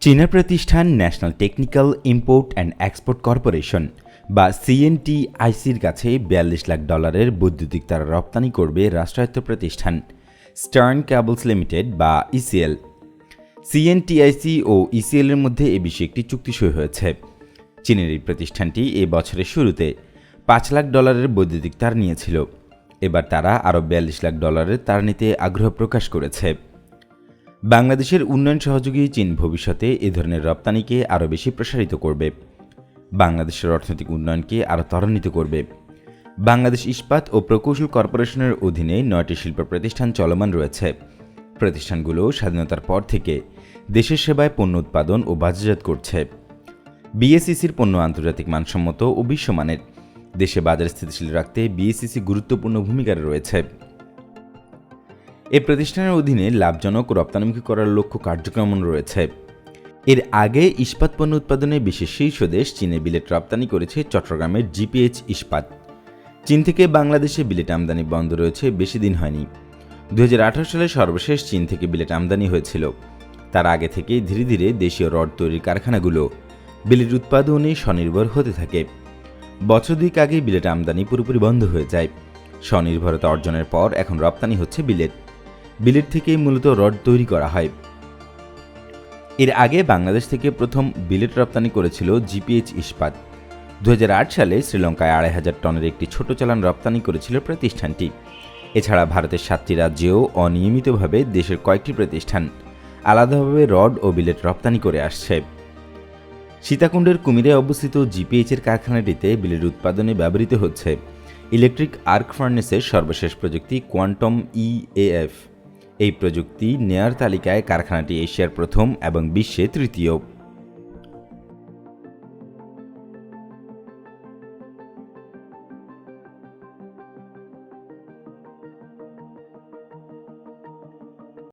চীনা প্রতিষ্ঠান national technical import and export corporation বা সিএনটিআইসির কাছে বিয়াল্লিশ লাখ ডলারের বৈদ্যুতিক তার রপ্তানি করবে রাষ্ট্রায়ত্ত প্রতিষ্ঠান, স্টার্ন ক্যাবলস লিমিটেড বা ইসিএল। সিএনটিআইসি ও ইসিএল এর মধ্যে এ বিষয়ে একটি চুক্তি সই হয়েছে। চীনের এই প্রতিষ্ঠানটি এ বছরের শুরুতে পাঁচ লাখ ডলারের বৈদ্যুতিক তার নিয়েছিল। এবার তারা আরও বিয়াল্লিশ লাখ ডলারের তার নিতে আগ্রহ প্রকাশ করেছে। বাংলাদেশের উন্নয়ন সহযোগী চীন ভবিষ্যতে এ ধরনের রপ্তানিকে আরও বেশি প্রসারিত করবে। বাংলাদেশের অর্থনৈতিক উন্নয়নকে আরও ত্বরান্বিত করবে। বাংলাদেশ ইস্পাত ও প্রকৌশল কর্পোরেশনের অধীনে নয়টি শিল্প প্রতিষ্ঠান চলমান রয়েছে। প্রতিষ্ঠানগুলো স্বাধীনতার পর থেকে দেশের সেবায় পণ্য উৎপাদন ও বাজারজাত করছে। বিএসইসির পণ্য আন্তর্জাতিক মানসম্মত ও বিশ্বমানের। দেশে বাজার স্থিতিশীল রাখতে বিএসইসি গুরুত্বপূর্ণ ভূমিকা রয়েছে। এ প্রতিষ্ঠানের অধীনে লাভজনক রপ্তানিমুখী করার লক্ষ্য কার্যক্রম রয়েছে। এর আগে ইস্পাত পণ্য উৎপাদনে বিশেষ শীর্ষ দেশ চীনে বিলেট রপ্তানি করেছে চট্টগ্রামের জিপিএইচ ইস্পাত। চীন থেকে বাংলাদেশে বিলেট আমদানি বন্ধ রয়েছে, বেশি দিন হয়নি। দু হাজার আঠারো সালে সর্বশেষ চীন থেকে বিলেট আমদানি হয়েছিল। তার আগে থেকে ধীরে ধীরে দেশীয় রড তৈরির কারখানাগুলো বিলেট উৎপাদনে স্বনির্ভর হতে থাকে। বছর দুয়েক আগে বিলেট আমদানি পুরোপুরি বন্ধ হয়ে যায়। স্বনির্ভরতা অর্জনের পর এখন রপ্তানি হচ্ছে বিলেট। বিলেট থেকেই মূলত রড তৈরি করা হয়। এর আগে বাংলাদেশ থেকে প্রথম বিলেট রপ্তানি করেছিল জিপিএইচ ইস্পাত। দু হাজার আট সালে শ্রীলঙ্কায় আড়াই হাজার টনের একটি ছোট চালান রপ্তানি করেছিল প্রতিষ্ঠানটি। এছাড়া ভারতের সাতটি রাজ্যেও অনিয়মিতভাবে দেশের কয়েকটি প্রতিষ্ঠান আলাদাভাবে রড ও বিলেট রপ্তানি করে আসছে। সীতাকুণ্ডের কুমিরে অবস্থিত জিপিএইচের কারখানাটিতে বিলের উৎপাদনে ব্যবহৃত হচ্ছে ইলেকট্রিক আর্ক ফার্নেসের সর্বশেষ প্রযুক্তি কোয়ান্টম ইএএফ এই প্রযুক্তি নেয়ার তালিকায় কারখানাটি এশিয়ার প্রথম এবং বিশ্বে তৃতীয়।